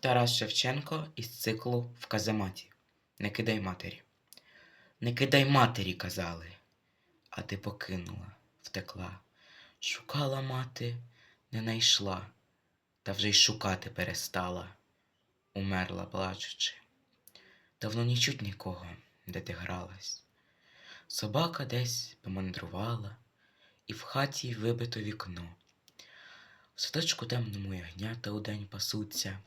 Тарас Шевченко із циклу В казематі. Не кидай матері. Не кидай матері, казали, а ти покинула, втекла. Шукала мати, не найшла, та вже й шукати перестала, умерла плачучи. Давно не чуть нікого, де ти гралась. Собака десь помандрувала, і в хаті вибито вікно. В садочку темному ягнята удень пасуться,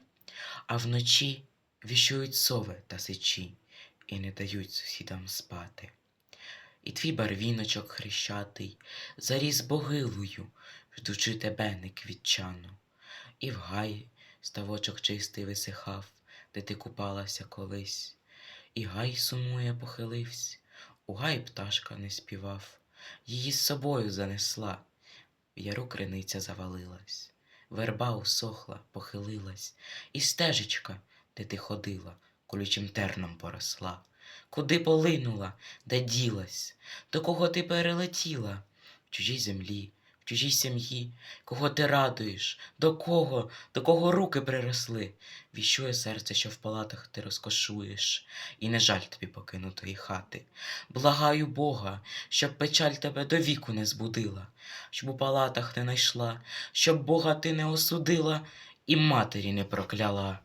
а вночі віщують сови та сичі і не дають сусідам спати. І твій барвіночок хрещатий заріс богилою, ждучи тебе неквітчану. І в гаї ставочок чистий висихав, де ти купалася колись, і гай сумує похиливсь, у гай пташка не співав, її з собою занесла, в яру криниця завалилась, верба усохла, похилилась, і стежечка, де ти ходила, колючим терном поросла. Куди полинула, де ділась, до кого ти перелетіла? В чужій землі, чужій сім'ї, кого ти радуєш, до кого, до кого руки приросли, віщує серце, що в палатах ти розкошуєш, і не жаль тобі покинутої хати. Благаю Бога, щоб печаль тебе до віку не збудила, щоб у палатах не найшла, щоб Бога ти не осудила і матері не прокляла.